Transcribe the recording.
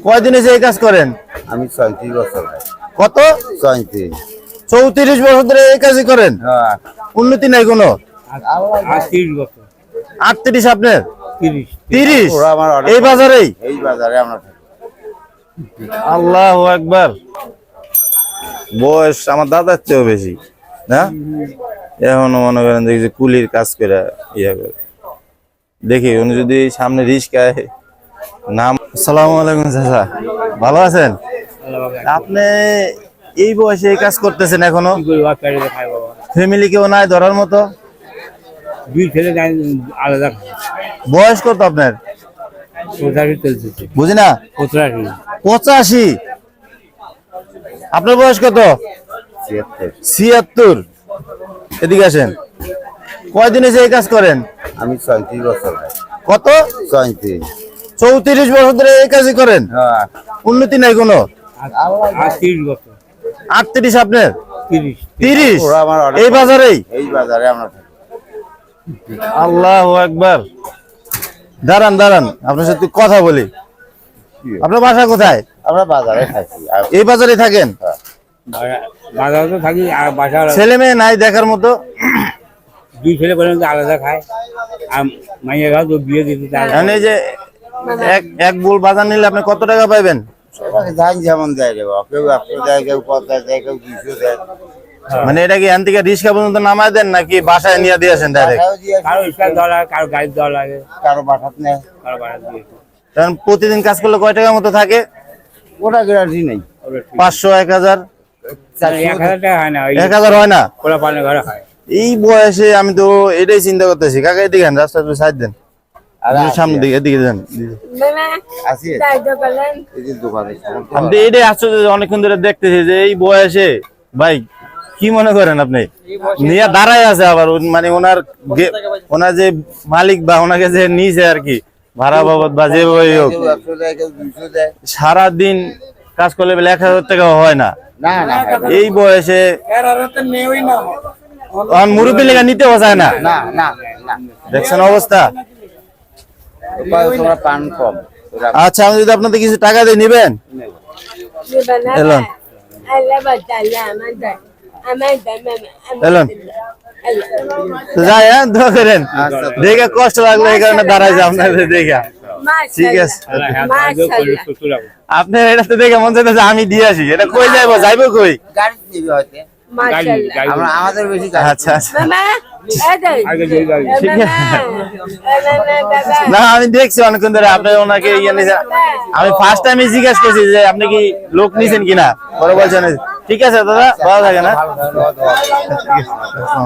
কয়দিন এসে এই কাজ করেন? আমি ছয়ত্রিশ বছর। কত? ছয়ত্রিশ। চৌত্রিশ বছর ধরে এই কাজই করেন? হ্যাঁ। উন্নতি নাই কোনো? আটত্রিশ আপনার? তিরিশ। এই বাজারেই? এই বাজারে আমরা আল্লাহ একবার বয়স আমার দাদার চেয়েও বেশি না? এখনও মনে করেন দেখি যে কুলির কাজ করে ইয়ে করে। দেখি উনি যদি সামনে রিস্কায় নাম আসসালামু আলাইকুম চাচা। ভালো আছেন? আপনি এই বয়সে এই কাজ করতেছেন এখনও? ফ্যামিলি কেউ নাই ধরার মতো? দুই ছেলে আলাদা। বয়স কত আপনার? পঁচাশি বুঝি না? পঁচাশি। আপনার বয়স কত? ছিয়াত্তর। ছিয়াত্তর। এদিকে আসেন। কয়দিন এসে এই কাজ করেন? আমি ছয়ত্রিশ বছর। কত? ছয়ত্রিশ। চৌত্রিশ বছর ধরে এই কাজই করেন? হ্যাঁ। উন্নতি নাই কোনো? আটত্রিশ আপনার? তিরিশ। এই বাজারেই? এই বাজারে আমরা আল্লাহ একবার দাঁড়ান দাঁড়ান আপনার সাথে কথা বলি। আপনার বাসা কোথায়? আমরা বাজারে থাকি। এই বাজারে থাকেন? বাজারে থাকি আর বাসা ছেলে মেয়ে নাই দেখার মতো? দুই ছেলে পর্যন্ত আলাদা খায়। আর মাইয়া তো বিয়ে দিতে চায় এখন যে এক এক বুল বাজার নিলে আপনি কত টাকা পাইবেন? সবাই ধান যেমন দেয় রে কেউ একশো দেয় কেউ পঞ্চাশ দেয় কেউ দুশো দেয়। মানে এটা কি এখান থেকে রিক্সা পর্যন্ত নামায় দেন নাকি বাসায় নিয়ে দিয়ে আসেন ডাইরেক্ট বাসায়ও দিয়ে আসি, কারও ইস্কার দেওয়া লাগে কারও গাড়ি দেওয়া লাগে। কারও বাসাত নেয়। কারও বাড়া দিয়ে কারণ প্রতিদিন কাজ করলে কয় টাকার মতো থাকে? ওটা গ্যারান্টি নেই। পাঁচশো এক হাজার? এক হাজার হয় না ওই এক হাজার হয় না? এই বয়সে আমি তো এটাই চিন্তা করতেছি। কাকা এদিকে রাস্তা সাইড দেন। সামনে দিকে এদিকে আমি তো এটাই আশ্চর্য অনেকক্ষণ ধরে দেখতেছি যে এই বয়সে ভাই কি মনে করেন আপনি? নিয়ে দাঁড়ায় আছে আবার মানে ওনার ওনার যে মালিক বা ওনাকে যে নিয়েছে আর কি ভাড়া বাবদ বা যেভাবে হোক সারাদিন কাজ করলে বেলা এক হাজার টাকা হয় না। না না এই বয়সে মুরব্বী লেখা নিতেও চায় না না না না। দেখছেন অবস্থা? তোমরা পান কম। আচ্ছা আমি যদি আপনাদের কিছু টাকা দিয়ে। নিবেন যাই হ্যাঁ দোয়া করেন। দেখে কষ্ট লাগল এই কারণে দাঁড়াইছে আপনাদের দেখা। ঠিক আছে। আল্লাহ হ্যাঁ। আপনার এটা তো দেখে মন চাইতেছে আমি দিয়ে আসি। এটা কই যাইবো? যাইবো কই? গাড়ি হয়তো। আমাদের বেশি গাড়ি। আচ্ছা আচ্ছা। না আমি দেখছি অনেকক্ষণ ধরে আপনি ওনাকে ইয়ে নিয়েছেন আমি ফার্স্ট টাইমে জিজ্ঞেস করছি যে আপনি কি লোক নিছেন কিনা? পরে বলছেন ঠিক আছে দাদা ভালো থাকে না ভালো ভালো।